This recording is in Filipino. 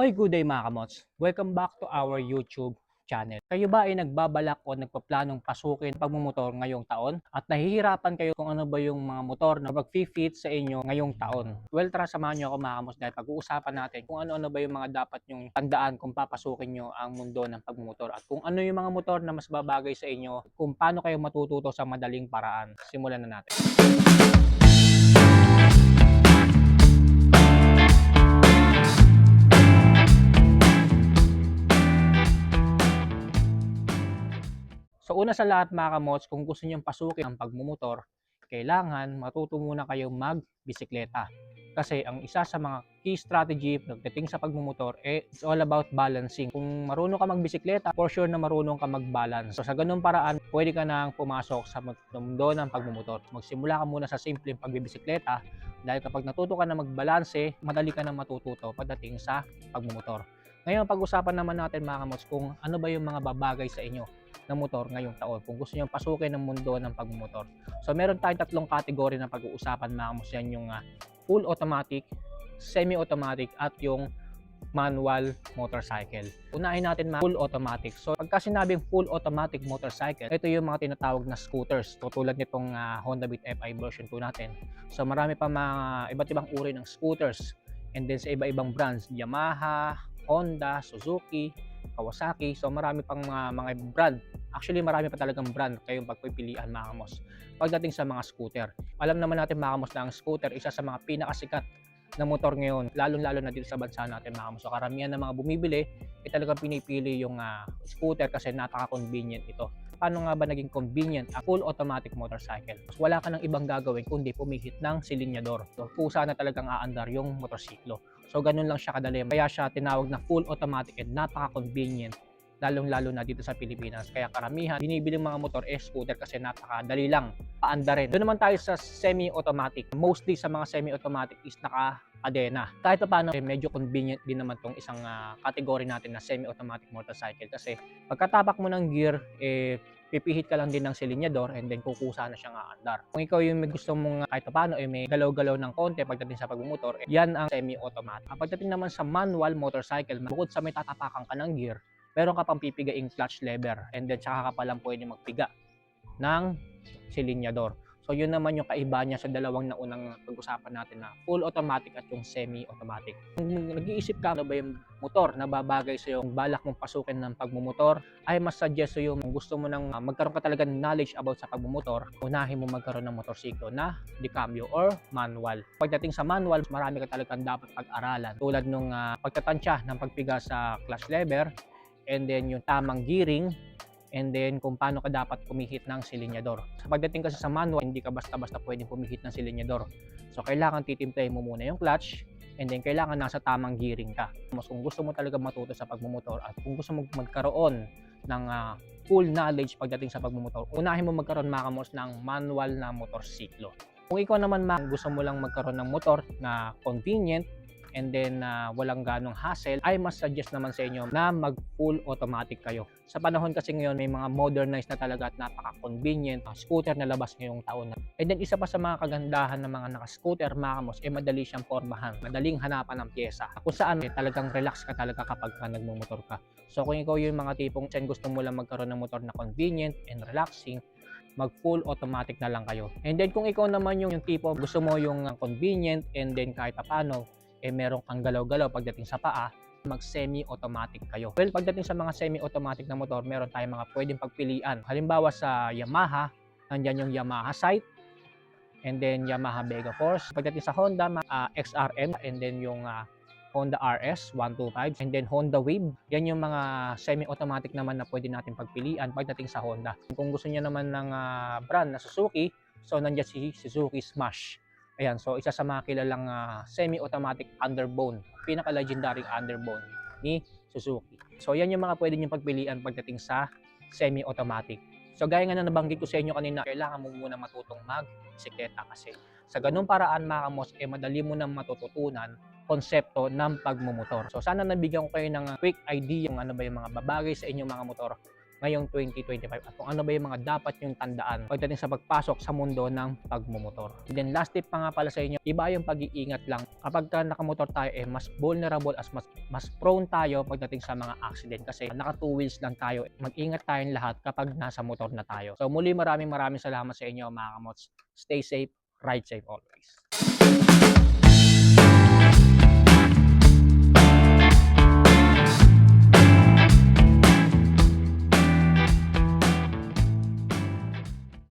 Oy, good day mga kamots. Welcome back to our YouTube channel. Kayo ba ay nagbabalak o nagpaplanong pasukin pagmumotor ngayong taon? At nahihirapan kayo kung ano ba yung mga motor na mag-fit sa inyo ngayong taon? Well, tara samahan nyo ako mga kamots dahil pag-uusapan natin kung ano-ano ba yung mga dapat yung tandaan kung papasukin nyo ang mundo ng pagmumotor at kung ano yung mga motor na mas babagay sa inyo kung paano kayo matututo sa madaling paraan. Simulan na natin. Una sa lahat mga kamots, kung gusto nyo pasukin ang pagmumotor, kailangan matuto muna kayo magbisikleta. Kasi ang isa sa mga key strategy pagdating sa pagmumotor, eh, it's all about balancing. Kung marunong ka magbisikleta, for sure na marunong ka mag-balance. So sa ganung paraan, pwede ka nang pumasok sa mundo ng pagmumotor. Magsimula ka muna sa simpleng pagbibisikleta dahil kapag natuto ka na magbalanse, madali ka na matututo pagdating sa pagmumotor. Ngayon, pag-usapan naman natin mga kamots kung ano ba yung mga babagay sa inyo ng motor ngayong taon kung gusto niyo pasukin ng mundo ng pagmumotor. So meron tayong tatlong kategory na pag-uusapan mga kamots yan yung uh, full automatic, semi-automatic at yung manual motorcycle. Unahin natin mga full automatic. So pagka sinabing full automatic motorcycle, ito yung mga tinatawag na scooters. Tutulad nitong uh, Honda Beat FI version 2 natin. So marami pa mga iba't ibang uri ng scooters. And then sa iba-ibang brands, Yamaha, Honda, Suzuki, Kawasaki. So marami pang mga, mga brand. Actually marami pa talagang brand kayong pagpipilian mga kamos. Pagdating sa mga scooter. Alam naman natin mga na ang scooter isa sa mga pinakasikat na motor ngayon, lalong-lalo na dito sa bansa natin mga. So karamihan ng mga bumibili, ay talagang pinipili yung uh, scooter kasi napaka-convenient ito. Paano nga ba naging convenient ang full automatic motorcycle? So, wala ka nang ibang gagawin kundi pumihit ng silinyador. So kusa na talagang aandar yung motorsiklo. So ganun lang siya kadali. Kaya siya tinawag na full automatic and napaka-convenient lalong-lalo na dito sa Pilipinas. Kaya karamihan, binibili mga motor eh scooter kasi napakadali lang paanda rin. Doon naman tayo sa semi-automatic. Mostly sa mga semi-automatic is naka-adena. Kahit pa paano, eh, medyo convenient din naman tong isang uh, category natin na semi-automatic motorcycle kasi pagkatapak mo ng gear, eh, pipihit ka lang din ng silinyador and then kukusa na siyang aandar. Kung ikaw yung may gusto mong kahit paano eh may galaw-galaw ng konti pagdating sa pagmumotor, eh, yan ang semi-automatic. Pagdating naman sa manual motorcycle, bukod sa may tatapakan ka ng gear, meron ka pang pipigaing clutch lever and then tsaka ka pa lang pwede magpiga ng silinyador. So yun naman yung kaiba niya sa dalawang naunang pag-usapan natin na full automatic at yung semi-automatic. Kung nag-iisip ka ano ba yung motor na babagay sa yung balak mong pasukin ng pagmumotor, ay mas suggest sa yung gusto mo nang uh, magkaroon ka talaga ng knowledge about sa pagmumotor, unahin mo magkaroon ng motorsiklo na decambio or manual. Pagdating sa manual, marami ka talagang dapat pag-aralan tulad nung uh, pagtatansya ng pagpiga sa clutch lever and then yung tamang gearing and then kung paano ka dapat pumihit ng silinyador. Sa pagdating kasi sa manual, hindi ka basta-basta pwedeng pumihit ng silinyador. So kailangan titimplahin mo muna yung clutch and then kailangan nasa tamang gearing ka. Mas kung gusto mo talaga matuto sa pagmumotor at kung gusto mo magkaroon ng uh, full knowledge pagdating sa pagmumotor, unahin mo magkaroon makamos ng manual na motorsiklo. Kung ikaw naman ma gusto mo lang magkaroon ng motor na convenient and then uh, walang ganong hassle, ay mas suggest naman sa inyo na mag full automatic kayo. Sa panahon kasi ngayon may mga modernized na talaga at napaka-convenient uh, scooter na labas ngayong taon na. And then isa pa sa mga kagandahan ng mga naka-scooter mga kamos, eh madali siyang pormahan, madaling hanapan ng pyesa. Kung saan eh, talagang relax ka talaga kapag ka nagmumotor ka. So kung ikaw yung mga tipong sen gusto mo lang magkaroon ng motor na convenient and relaxing, mag full automatic na lang kayo. And then kung ikaw naman yung, yung tipo gusto mo yung uh, convenient and then kahit paano eh meron kang galaw-galaw pagdating sa paa, mag semi-automatic kayo. Well, pagdating sa mga semi-automatic na motor, meron tayong mga pwedeng pagpilian. Halimbawa sa Yamaha, nandyan yung Yamaha Sight, and then Yamaha Vega Force. Pagdating sa Honda, uh, XRM, and then yung uh, Honda RS 125 and then Honda Wave. Yan yung mga semi-automatic naman na pwede natin pagpilian pagdating sa Honda. Kung gusto niya naman ng uh, brand na Suzuki, so nandiyan si Suzuki Smash. Ayan, so isa sa mga kilalang uh, semi-automatic underbone, pinaka-legendary underbone ni Suzuki. So yan yung mga pwede nyo pagpilian pagdating sa semi-automatic. So gaya nga na nabanggit ko sa inyo kanina, kailangan mo muna matutong mag-bisikleta kasi sa ganung paraan mga kamos, eh madali mo nang matututunan konsepto ng pagmumotor. So sana nabigyan ko kayo ng quick idea kung ano ba yung mga babagay sa inyong mga motor ngayong 2025 at kung ano ba yung mga dapat yung tandaan pagdating sa pagpasok sa mundo ng pagmumotor. And then last tip pa nga pala sa inyo, iba yung pag-iingat lang. Kapag ka nakamotor tayo, eh, mas vulnerable as mas, mas prone tayo pagdating sa mga accident kasi naka two wheels lang tayo. Mag-ingat tayong lahat kapag nasa motor na tayo. So muli maraming maraming salamat sa inyo mga kamots. Stay safe, ride safe always.